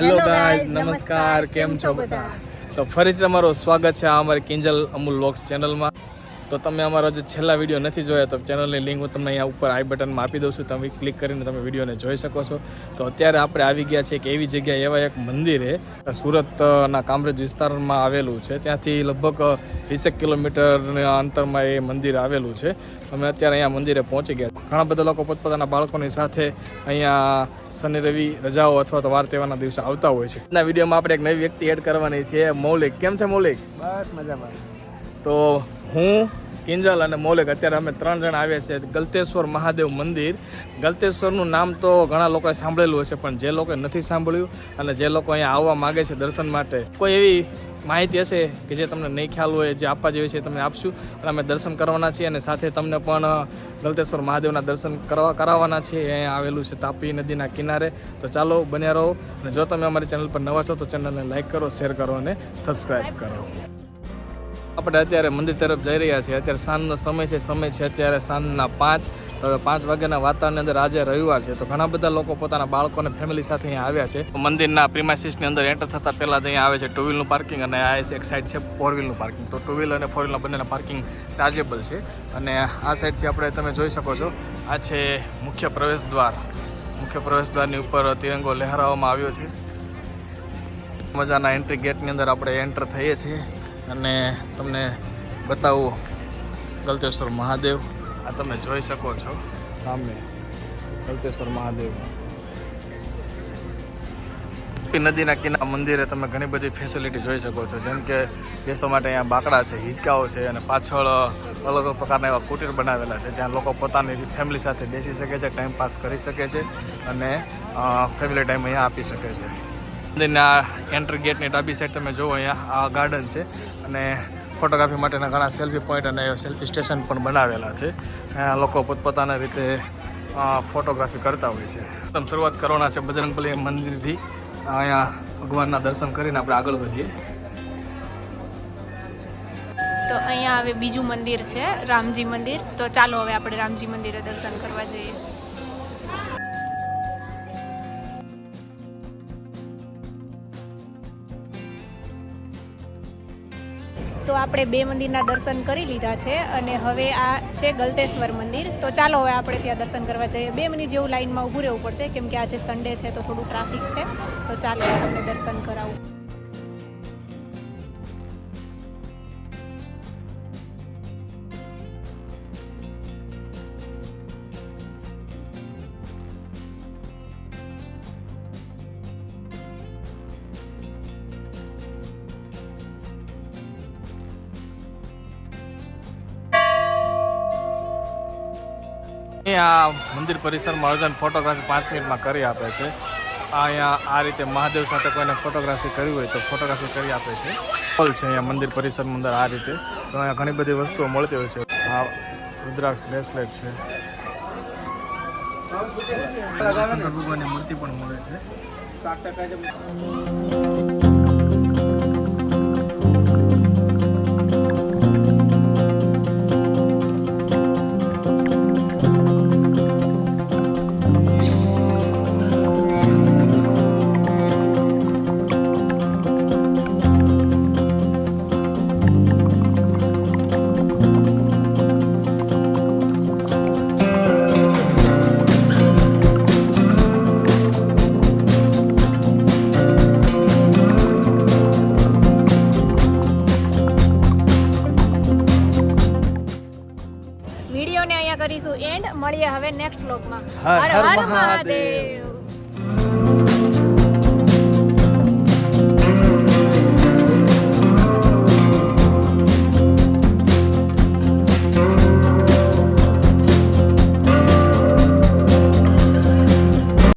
Hello guys નમસ્કાર કેમ છો બધા તો ફરીથી તમારું સ્વાગત છે આ અમારી કિંજલ અમૂલ લોક્સ ચેનલમાં તો તમે અમારા જે છેલ્લા વીડિયો નથી જોયા તો ચેનલની લિંક હું તમને અહીંયા ઉપર આઈ બટનમાં આપી દઉં છું. તમે ક્લિક કરીને તમે વિડીયોને જોઈ શકો છો. તો અત્યારે આપણે આવી ગયા છે કે એવી જગ્યાએ એવા એક મંદિરે સુરતના કામરેજ વિસ્તારમાં આવેલું છે. ત્યાંથી લગભગ વીસેક કિલોમીટરના અંતરમાં એ મંદિર આવેલું છે. અમે અત્યારે અહીંયા મંદિરે પહોંચી ગયા. ઘણા બધા લોકો પોતપોતાના બાળકોની સાથે અહીંયા શનિ રવિ રજાઓ અથવા તો વાર તહેવારના દિવસે આવતા હોય છે. આજના વિડીયોમાં આપણે એક નવી વ્યક્તિ એડ કરવાની છે. મૌલિક કેમ છે મૌલિક? બસ મજામાં. તો હું કિંજલ અને મૌલિક. અત્યારે અમે ત્રણ જણ આવ્યા છે ગલતેશ્વર મહાદેવ મંદિર. ગલતેશ્વરનું નામ તો ઘણા લોકોએ સાંભળેલું હશે, પણ જે લોકોએ નથી સાંભળ્યું અને જે લોકો અહીંયા આવવા માગે છે દર્શન માટે, કોઈ એવી માહિતી હશે કે જે તમને નહીં ખ્યાલ હોય, જે આપવા જેવી છે તમને આપશું. અને અમે દર્શન કરવાના છીએ અને સાથે તમને પણ ગલતેશ્વર મહાદેવના દર્શન કરવા, કરાવવાના છીએ. અહીંયા આવેલું છે તાપી નદીના કિનારે. તો ચાલો, બન્યા રહો. અને જો તમે અમારી ચેનલ પર નવા છો તો ચેનલને લાઇક કરો, શેર કરો અને સબસ્ક્રાઈબ કરો. આપણે અત્યારે મંદિર તરફ જઈ રહ્યા છીએ. અત્યારે સાંજનો સમય છે સમય છે અત્યારે સાંજના પાંચ. હવે પાંચ વાગ્યાના વાતાવરણની અંદર આજે રવિવાર છે. તો ઘણા બધા લોકો પોતાના બાળકો અને ફેમિલી સાથે અહીંયા આવ્યા છે. મંદિરના પ્રિમાસિસની અંદર એન્ટર થતાં પહેલાં અહીંયા આવે છે ટુ વ્હીલનું પાર્કિંગ અને આ એક સાઈડ છે ફોર વ્હીલનું પાર્કિંગ તો ટુ વ્હીલ અને ફોર વ્હીલના બંનેના પાર્કિંગ ચાર્જેબલ છે. અને આ સાઈડથી આપણે તમે જોઈ શકો છો, આ છે મુખ્ય પ્રવેશ દ્વાર. મુખ્ય પ્રવેશ દ્વારની ઉપર તિરંગો લહેરાવવામાં આવ્યો છે. મજાના એન્ટ્રી ગેટની અંદર આપણે એન્ટર થઈએ છીએ. અને તમને બતાવું ગલતેશ્વર મહાદેવ. આ તમે જોઈ શકો છો. સામે ગલતેશ્વર મહાદેવ. નદીના કિનારા મંદિરે તમે ઘણી બધી ફેસિલિટી જોઈ શકો છો. જેમ કે બેસવા માટે અહીંયા બાકડા છે હિંચકાઓ છે અને પાછળ અલગ અલગ પ્રકારના એવા કુટીર બનાવેલા છે જ્યાં લોકો પોતાની ફેમિલી સાથે બેસી શકે છે ટાઈમ પાસ કરી શકે છે અને ફેમિલી ટાઈમ અહીંયા આપી શકે છે. મંદિરના એન્ટ્રી ગેટની ડાબી સાઈડ તમે જુઓ અહીંયા, આ ગાર્ડન છે. અને ફોટોગ્રાફી માટેના ઘણા સેલ્ફી પોઈન્ટ અને સેલ્ફી સ્ટેશન પણ બનાવેલા છે. લોકો પોતપોતાના રીતે ફોટોગ્રાફી કરતા હોય છે. એકદમ શરૂઆત કરવાના છે બજરંગબલી મંદિરથી. અહીંયા ભગવાનના દર્શન કરીને આપણે આગળ વધીએ. તો અહીંયા હવે બીજું મંદિર છે, રામજી મંદિર. તો ચાલો હવે આપણે રામજી મંદિરે દર્શન કરવા જઈએ. તો આપણે બે મંદિરના દર્શન કરી લીધા છે અને હવે આ છે ગલતેશ્વર મંદિર. તો ચાલો હવે આપણે ત્યાં દર્શન કરવા જઈએ. બે મિનિટ જેવું લાઇનમાં ઊભું રહેવું પડશે, કેમ કે આજે સન્ડે છે તો થોડું ટ્રાફિક છે. તો ચાલો તમને દર્શન કરાવું. અહીંયા મંદિર પરિસરમાં અર્જન ફોટોગ્રાફી પાંચ મિનિટમાં કરી આપે છે. આ અહીંયા આ રીતે મહાદેવ સાથે કોઈને ફોટોગ્રાફી કરવી હોય તો ફોટોગ્રાફી કરી આપે છે. હોલ છે અહીંયા મંદિર પરિસરની અંદર આ રીતે. તો અહીંયા ઘણી બધી વસ્તુઓ મળતી હોય છે. આ રુદ્રાક્ષ બ્રેસલેટ છે. ભગવાનની મૂર્તિ પણ મળે છે. એન્ડ મળીએ હવે નેક્સ્ટ વ્લોગમાં હર હર મહાદેવ.